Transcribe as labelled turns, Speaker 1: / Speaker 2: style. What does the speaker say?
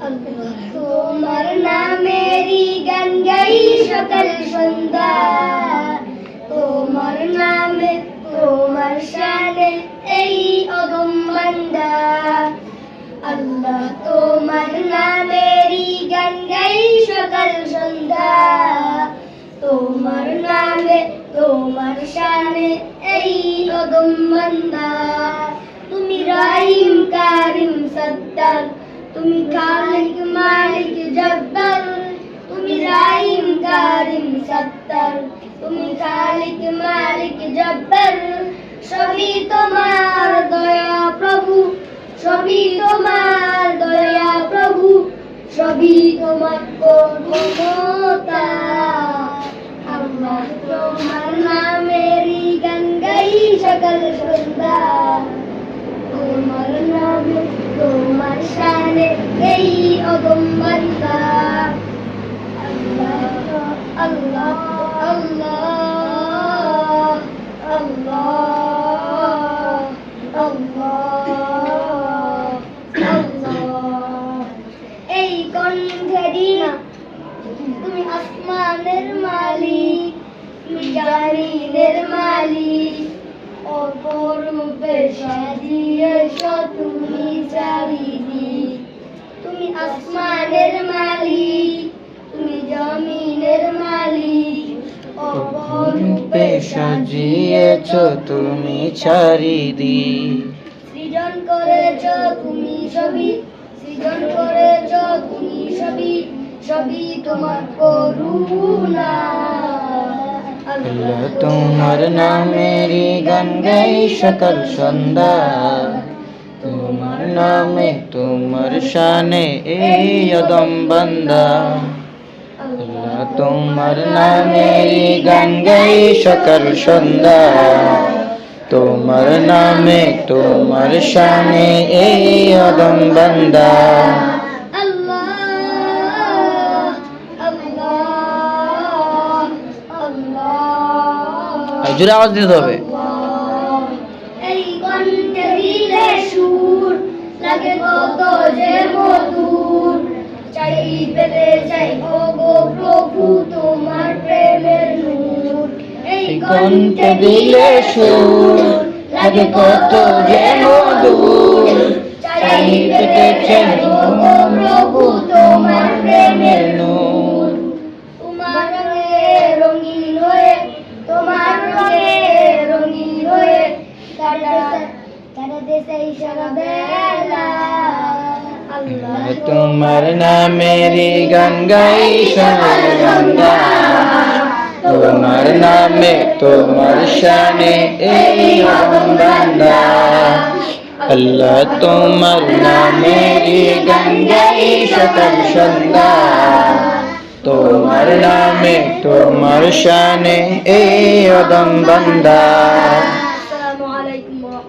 Speaker 1: তোমার নামেরই গান গাই সকাল সন্ধ্যা। তোমার নামে, তোমার শানে এই অগম বান্দা। আল্লাহ তোমার নামেরই গান গাই সকাল সন্ধ্যা। তোমার নামে, তোমার শানে এই অগম বান্দা। তুমি রাহিম, কারিম সত্তার তুমি খালিক মালিক জব্বার তুমি রাহিম কারিম সত্তার তুমি খালিক মালিক জব্বার, সবই তোমার দয়া প্রভু, সবই তোমার দয়া প্রভু, সবই তোমার ক্ষমতা। আল্লাহ তোমার নামেরই গান গাই সকাল সন্ধ্যা। তোমার নামে, তোমার শানে এই অগম বান্দা আল্লাহ আল্লাহ আল্লাহ আল্লাহ আল্লাহ আল্লাহ এই কণ্ঠেরই তুমি আসমানের মালিক তুমি জামিনের মালিক অপরূপে সাজিয়েছ তুমি চারিদিক তুমি আসমানের মালিক
Speaker 2: সাজিয়েছ তুমি চারিদিক।
Speaker 1: সৃজন করেছ তুমি সবই সৃজন করেছ তুমি সবই সবই তোমার করুণা।
Speaker 2: আল্লাহ তোমার নামেরই গান গাই সকাল সন্ধ্যা। তোমার নামে তোমার শানে এই অদম বান্দা। তোমার নামেরই গান গাই সকাল সন্ধ্যা। তোমার নামে তোমার শানে এই অদম বান্দা। জোরে আওয়াজ দিতে হবে।
Speaker 1: লাগে কত যে মধুর। চাই পেতে চাই
Speaker 2: কণ্ঠে দিলে সুর? লাগে কত যে মধুর চাই পেতে চাই ও
Speaker 1: প্রভু তোমার প্রেমের নূর। তোমার রঙে রঙিন হয়ে, তোমার রঙে রঙিন হয়ে বেলা
Speaker 2: তোমার সন্ধ্যা তোমার নামে তোমার শানে এই বান্দা। আল্লাহ তোমার নামেরই গান গাই সকাল সন্ধ্যা। তোমার নামে তোমার শানে এই অদম বান্দা।
Speaker 1: আসসালামু আলাইকুম ওয়া